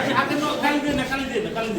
হাতে হাতে ন- খালি দিয়ে না খালি দিয়ে না খালি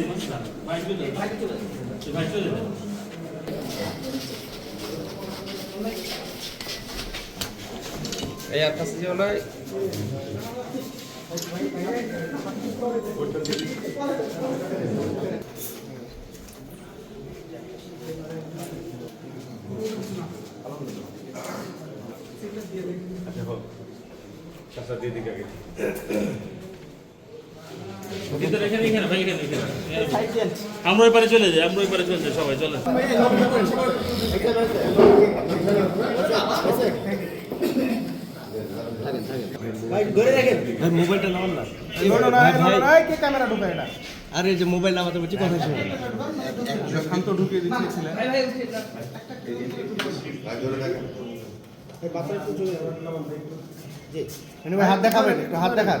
আমরা ওই পারে চলে যাই আমরা ওই পারে চলে যাই সবাই চলে মোবাইলটা নামান না। কে ক্যামেরা ঢুকে এটা আরে যে মোবাইল নামাতে বলছি কথা শুনে শান্ত ঢুকিয়ে দিচ্ছিলেন ভাই হাত দেখাবেন একটু হাত দেখান।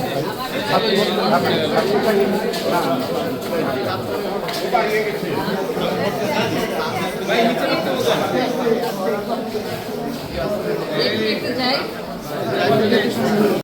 একটু যাই